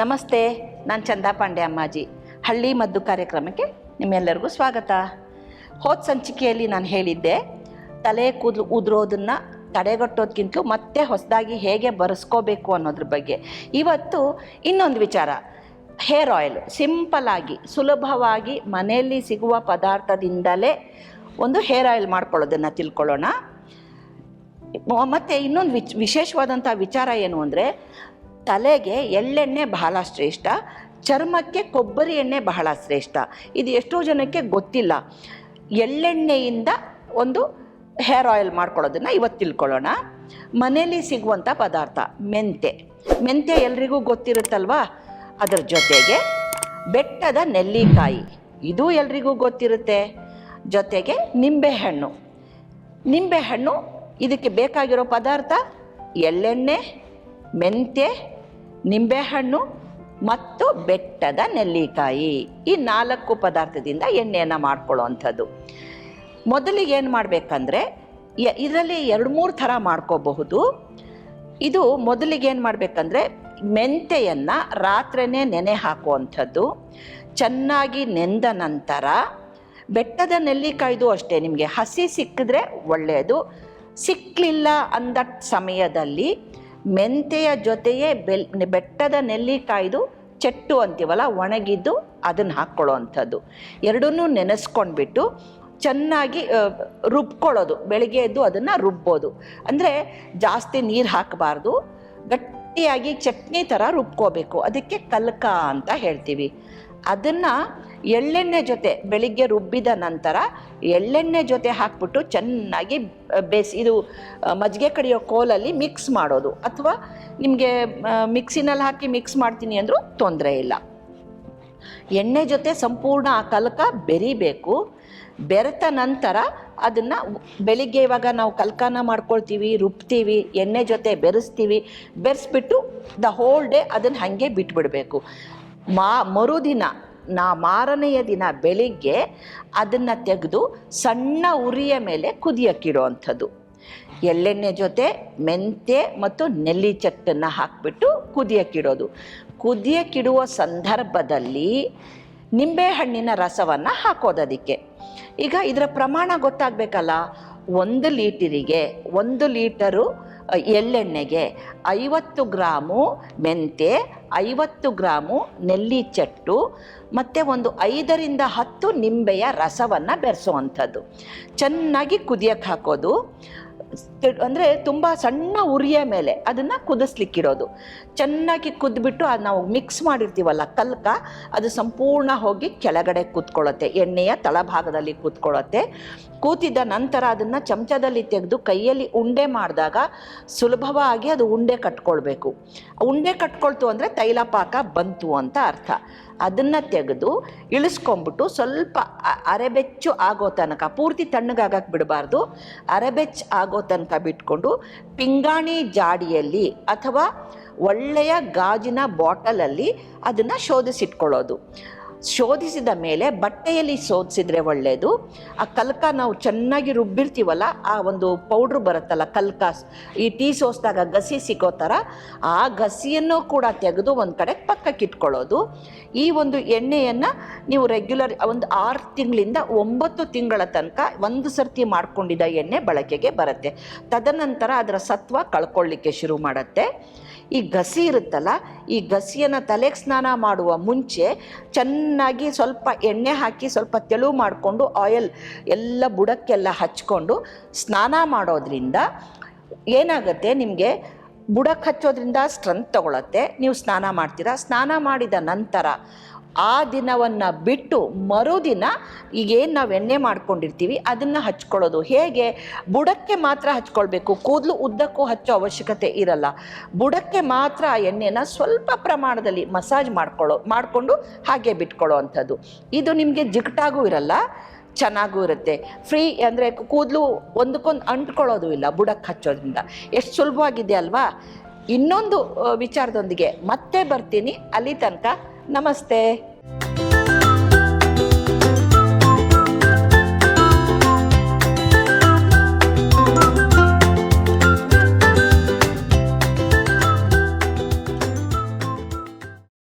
ನಮಸ್ತೆ, ನಾನು ಚಂದಾ ಪಾಂಡೆ ಅಮ್ಮಾಜಿ. ಹಳ್ಳಿ ಮದ್ದು ಕಾರ್ಯಕ್ರಮಕ್ಕೆ ನಿಮ್ಮೆಲ್ಲರಿಗೂ ಸ್ವಾಗತ. ಹೋದ ಸಂಚಿಕೆಯಲ್ಲಿ ನಾನು ಹೇಳಿದ್ದೆ, ತಲೆ ಕೂದಲು ಉದುರೋದನ್ನು ತಡೆಗಟ್ಟೋದಕ್ಕಿಂತಲೂ ಮತ್ತೆ ಹೊಸದಾಗಿ ಹೇಗೆ ಬರೆಸ್ಕೋಬೇಕು ಅನ್ನೋದ್ರ ಬಗ್ಗೆ. ಇವತ್ತು ಇನ್ನೊಂದು ವಿಚಾರ, ಹೇರ್ ಆಯಿಲ್, ಸಿಂಪಲ್ ಆಗಿ, ಸುಲಭವಾಗಿ ಮನೆಯಲ್ಲಿ ಸಿಗುವ ಪದಾರ್ಥದಿಂದಲೇ ಒಂದು ಹೇರ್ ಆಯಿಲ್ ಮಾಡ್ಕೊಳ್ಳೋದನ್ನು ತಿಳ್ಕೊಳ್ಳೋಣ. ಮತ್ತೆ ಇನ್ನೊಂದು ವಿಚ್ ವಿಶೇಷವಾದಂಥ ವಿಚಾರ ಏನು ಅಂದರೆ ತಲೆಗೆ ಎಳ್ಳೆಣ್ಣೆ ಬಹಳ ಶ್ರೇಷ್ಠ, ಚರ್ಮಕ್ಕೆ ಕೊಬ್ಬರಿ ಎಣ್ಣೆ ಬಹಳ ಶ್ರೇಷ್ಠ. ಇದು ಎಷ್ಟೋ ಜನಕ್ಕೆ ಗೊತ್ತಿಲ್ಲ. ಎಳ್ಳೆಣ್ಣೆಯಿಂದ ಒಂದು ಹೇರ್ ಆಯಿಲ್ ಮಾಡ್ಕೊಳ್ಳೋದನ್ನು ಇವತ್ತು ತಿಳ್ಕೊಳ್ಳೋಣ. ಮನೇಲಿ ಸಿಗುವಂಥ ಪದಾರ್ಥ ಮೆಂತೆ ಮೆಂತೆ ಎಲ್ರಿಗೂ ಗೊತ್ತಿರುತ್ತಲ್ವಾ? ಅದರ ಜೊತೆಗೆ ಬೆಟ್ಟದ ನೆಲ್ಲಿಕಾಯಿ, ಇದು ಎಲ್ರಿಗೂ ಗೊತ್ತಿರುತ್ತೆ. ಜೊತೆಗೆ ನಿಂಬೆಹಣ್ಣು. ನಿಂಬೆಹಣ್ಣು ಇದಕ್ಕೆ ಬೇಕಾಗಿರೋ ಪದಾರ್ಥ ಎಳ್ಳೆಣ್ಣೆ, ಮೆಂತ್ಯ ನಿಂಬೆಹಣ್ಣು ಮತ್ತು ಬೆಟ್ಟದ ನೆಲ್ಲಿಕಾಯಿ. ಈ ನಾಲ್ಕು ಪದಾರ್ಥದಿಂದ ಎಣ್ಣೆಯನ್ನು ಮಾಡ್ಕೊಳ್ಳೋ ಅಂಥದ್ದು ಮೊದಲಿಗೆ ಏನು ಮಾಡಬೇಕಂದ್ರೆ ಇದರಲ್ಲಿ ಎರಡು ಮೂರು ಥರ ಮಾಡ್ಕೋಬಹುದು. ಇದು ಮೊದಲಿಗೆ ಏನು ಮಾಡಬೇಕಂದ್ರೆ, ಮೆಂತೆಯನ್ನು ರಾತ್ರಿನೇ ನೆನೆ ಹಾಕುವಂಥದ್ದು. ಚೆನ್ನಾಗಿ ನೆಂದ ನಂತರ, ಬೆಟ್ಟದ ನೆಲ್ಲಿಕಾಯ್ದು ಅಷ್ಟೇ, ನಿಮಗೆ ಹಸಿ ಸಿಕ್ಕಿದ್ರೆ ಒಳ್ಳೆಯದು. ಸಿಕ್ಕಲಿಲ್ಲ ಅಂದ ಸಮಯದಲ್ಲಿ ಮೆಂತೆಯ ಜೊತೆಯೇ ಬೆಲ್, ಬೆಟ್ಟದ ನೆಲ್ಲಿಕಾಯ್ದು ಚೆಟ್ಟು ಅಂತೀವಲ್ಲ, ಒಣಗಿದ್ದು ಅದನ್ನು ಹಾಕ್ಕೊಳ್ಳೋ ಅಂಥದ್ದು ಎರಡನ್ನೂ ನೆನೆಸ್ಕೊಂಡ್ಬಿಟ್ಟು ಚೆನ್ನಾಗಿ ರುಬ್ಕೊಳ್ಳೋದು. ಬೆಳಗ್ಗೆ ಎದ್ದು ಅದನ್ನು ರುಬ್ಬೋದು. ಅಂದರೆ ಜಾಸ್ತಿ ನೀರು ಹಾಕಬಾರ್ದು. ಗಟ್ಟಿಯಾಗಿ ಚಟ್ನಿ ಥರ ರುಬ್ಕೋಬೇಕು. ಅದಕ್ಕೆ ಕಲ್ಕ ಅಂತ ಹೇಳ್ತೀವಿ. ಅದನ್ನು ಎಳ್ಳೆಣ್ಣೆ ಜೊತೆ ಬೆಳಿಗ್ಗೆ ರುಬ್ಬಿದ ನಂತರ ಎಳ್ಳೆಣ್ಣೆ ಜೊತೆ ಹಾಕ್ಬಿಟ್ಟು ಚೆನ್ನಾಗಿ ಬೇಯಿಸಿ ಇದು ಮಜ್ಜಿಗೆ ಕಡಿಯೋ ಕೋಲಲ್ಲಿ ಮಿಕ್ಸ್ ಮಾಡೋದು. ಅಥವಾ ನಿಮಗೆ ಮಿಕ್ಸಿನಲ್ಲಿ ಹಾಕಿ ಮಿಕ್ಸ್ ಮಾಡ್ತೀನಿ ಅಂದರೂ ತೊಂದರೆ ಇಲ್ಲ. ಎಣ್ಣೆ ಜೊತೆ ಸಂಪೂರ್ಣ ಆ ಕಲ್ಕ ಬೆರಿಬೇಕು. ಬೆರೆತ ನಂತರ ಅದನ್ನು ಬೆಳಿಗ್ಗೆ ಇವಾಗ ನಾವು ಕಲ್ಕಾನ ಮಾಡ್ಕೊಳ್ತೀವಿ, ರುಬ್ತೀವಿ, ಎಣ್ಣೆ ಜೊತೆ ಬೆರೆಸ್ತೀವಿ, ಬೆರೆಸ್ಬಿಟ್ಟು ದ ಹೋಲ್ ಡೇ ಅದನ್ನು ಹಾಗೆ ಬಿಟ್ಬಿಡಬೇಕು. ಮಾ ಮರುದಿನ ನಾ ಮಾರನೆಯ ದಿನ ಬೆಳಿಗ್ಗೆ ಅದನ್ನು ತೆಗೆದು ಸಣ್ಣ ಉರಿಯ ಮೇಲೆ ಕುದಿಯೋಕ್ಕಿಡುವಂಥದ್ದು. ಎಳ್ಳೆಣ್ಣೆ ಜೊತೆ ಮೆಂತೆ ಮತ್ತು ನೆಲ್ಲಿ ಚಟ್ಟನ್ನು ಹಾಕಿಬಿಟ್ಟು ಕುದಿಯಕ್ಕಿಡೋದು. ಕುದಿಯಕ್ಕಿಡುವ ಸಂದರ್ಭದಲ್ಲಿ ನಿಂಬೆಹಣ್ಣಿನ ರಸವನ್ನು ಹಾಕೋದು ಅದಕ್ಕೆ ಈಗ ಇದರ ಪ್ರಮಾಣ ಗೊತ್ತಾಗಬೇಕಲ್ಲ? ಒಂದು ಲೀಟರಿಗೆ ಒಂದು ಲೀಟರು ಎಳ್ಳೆಣ್ಣೆಗೆ ಐವತ್ತು ಗ್ರಾಮು ಮೆಂತೆ, ಐವತ್ತು ಗ್ರಾಮು ನೆಲ್ಲಿ ಚಟ್ಟು, ಮತ್ತು ಒಂದು ಐದರಿಂದ ಹತ್ತು ನಿಂಬೆಯ ರಸವನ್ನು ಬೆರೆಸುವಂಥದ್ದು. ಚೆನ್ನಾಗಿ ಕುದಿಯಕ್ಕೆ ಹಾಕೋದು. ಅಂದರೆ ತುಂಬ ಸಣ್ಣ ಉರಿಯ ಮೇಲೆ ಅದನ್ನು ಕುದಿಸ್ಲಿಕ್ಕಿರೋದು. ಚೆನ್ನಾಗಿ ಕುದ್ಬಿಟ್ಟು ಅದು ನಾವು ಮಿಕ್ಸ್ ಮಾಡಿರ್ತೀವಲ್ಲ ಕಲ್ಕ, ಅದು ಸಂಪೂರ್ಣ ಹೋಗಿ ಕೆಳಗಡೆ ಕೂತ್ಕೊಳ್ಳುತ್ತೆ, ಎಣ್ಣೆಯ ತಳಭಾಗದಲ್ಲಿ ಕೂತ್ಕೊಳ್ಳುತ್ತೆ. ಕೂತಿದ್ದ ನಂತರ ಅದನ್ನು ಚಮಚದಲ್ಲಿ ತೆಗೆದು ಕೈಯಲ್ಲಿ ಉಂಡೆ ಮಾಡಿದಾಗ ಸುಲಭವಾಗಿ ಅದು ಉಂಡೆ ಕಟ್ಕೊಳ್ಬೇಕು. ಉಂಡೆ ಕಟ್ಕೊಳ್ತು ಅಂದರೆ ತೈಲ ಪಾಕ ಬಂತು ಅಂತ ಅರ್ಥ. ಅದನ್ನು ತೆಗೆದು ಇಳಿಸ್ಕೊಂಬಿಟ್ಟು ಸ್ವಲ್ಪ ಅರೆಬೆಚ್ಚು ಆಗೋ ತನಕ, ಪೂರ್ತಿ ತಣ್ಣಗಾಗಕ್ಕೆ ಬಿಡಬಾರ್ದು. ಅರೆಬೆಚ್ಚು ಆಗೋ ತನಕ ಬಿಟ್ಕೊಂಡು ಪಿಂಗಾಣಿ ಜಾಡಿಯಲ್ಲಿ ಅಥವಾ ಒಳ್ಳೆಯ ಗಾಜಿನ ಬಾಟಲಲ್ಲಿ ಅದನ್ನು ಶೋಧಿಸಿಟ್ಕೊಳ್ಳೋದು. ಶೋಧಿಸಿದ ಮೇಲೆ ಬಟ್ಟೆಯಲ್ಲಿ ಶೋಧಿಸಿದ್ರೆ ಒಳ್ಳೆಯದು ಆ ಕಲ್ಕ ನಾವು ಚೆನ್ನಾಗಿ ರುಬ್ಬಿರ್ತೀವಲ್ಲ, ಆ ಒಂದು ಪೌಡ್ರ್ ಬರುತ್ತಲ್ಲ ಕಲ್ಕ, ಈ ಟೀ ಸೋಸ್ದಾಗ ಗಸಿ ಸಿಗೋ ಥರ ಆ ಗಸಿಯನ್ನು ಕೂಡ ತೆಗೆದು ಒಂದು ಕಡೆ ಪಕ್ಕಕ್ಕೆ ಇಟ್ಕೊಳ್ಳೋದು. ಈ ಒಂದು ಎಣ್ಣೆಯನ್ನು ನೀವು ರೆಗ್ಯುಲರ್ ಒಂದು ಆರು ತಿಂಗಳಿಂದ ಒಂಬತ್ತು ತಿಂಗಳ ತನಕ ಒಂದು ಸರ್ತಿ ಮಾಡಿಕೊಂಡಿದ್ದ ಎಣ್ಣೆ ಬಳಕೆಗೆ ಬರುತ್ತೆ. ತದನಂತರ ಅದರ ಸತ್ವ ಕಳ್ಕೊಳ್ಳಿಕ್ಕೆ ಶುರು ಮಾಡುತ್ತೆ. ಈ ಗಸಿ ಇರುತ್ತಲ್ಲ, ಈ ಗಸಿಯನ್ನು ತಲೆಗೆ ಸ್ನಾನ ಮಾಡುವ ಮುಂಚೆ ಚೆನ್ನಾಗಿ ಸ್ವಲ್ಪ ಎಣ್ಣೆ ಹಾಕಿ ಸ್ವಲ್ಪ ತೆಳು ಮಾಡಿಕೊಂಡು ಆಯಿಲ್ ಎಲ್ಲ ಬುಡಕ್ಕೆಲ್ಲ ಹಚ್ಕೊಂಡು ಸ್ನಾನ ಮಾಡೋದ್ರಿಂದ ಏನಾಗುತ್ತೆ ನಿಮಗೆ? ಬುಡಕ್ಕೆ ಹಚ್ಚೋದ್ರಿಂದ ಸ್ಟ್ರೆಂತ್ ತಗೊಳತ್ತೆ. ನೀವು ಸ್ನಾನ ಮಾಡ್ತೀರಾ? ಸ್ನಾನ ಮಾಡಿದ ನಂತರ ಆ ದಿನವನ್ನು ಬಿಟ್ಟು ಮರುದಿನ ಈಗೇನು ನಾವು ಎಣ್ಣೆ ಮಾಡ್ಕೊಂಡಿರ್ತೀವಿ, ಅದನ್ನು ಹಚ್ಕೊಳ್ಳೋದು. ಹೇಗೆ? ಬುಡಕ್ಕೆ ಮಾತ್ರ ಹಚ್ಕೊಳ್ಬೇಕು. ಕೂದಲು ಉದ್ದಕ್ಕೂ ಹಚ್ಚೋ ಅವಶ್ಯಕತೆ ಇರಲ್ಲ. ಬುಡಕ್ಕೆ ಮಾತ್ರ ಆ ಎಣ್ಣೆನ ಸ್ವಲ್ಪ ಪ್ರಮಾಣದಲ್ಲಿ ಮಸಾಜ್ ಮಾಡ್ಕೊಳ್ಳೋ, ಮಾಡಿಕೊಂಡು ಹಾಗೆ ಬಿಟ್ಕೊಳ್ಳೋ ಅಂಥದ್ದು. ಇದು ನಿಮಗೆ ಜಿಗಟಾಗೂ ಇರಲ್ಲ, ಚೆನ್ನಾಗೂ ಇರುತ್ತೆ. ಫ್ರೀ ಅಂದರೆ ಕೂದಲು ಒಂದಕ್ಕೊಂದು ಅಂಟ್ಕೊಳ್ಳೋದು ಇಲ್ಲ ಬುಡಕ್ಕೆ ಹಚ್ಚೋದ್ರಿಂದ. ಎಷ್ಟು ಸುಲಭವಾಗಿದೆ ಅಲ್ವಾ ಇನ್ನೊಂದು ವಿಚಾರದೊಂದಿಗೆ ಮತ್ತೆ ಬರ್ತೀನಿ. ಅಲ್ಲಿ ತನಕ ನಮಸ್ತೆ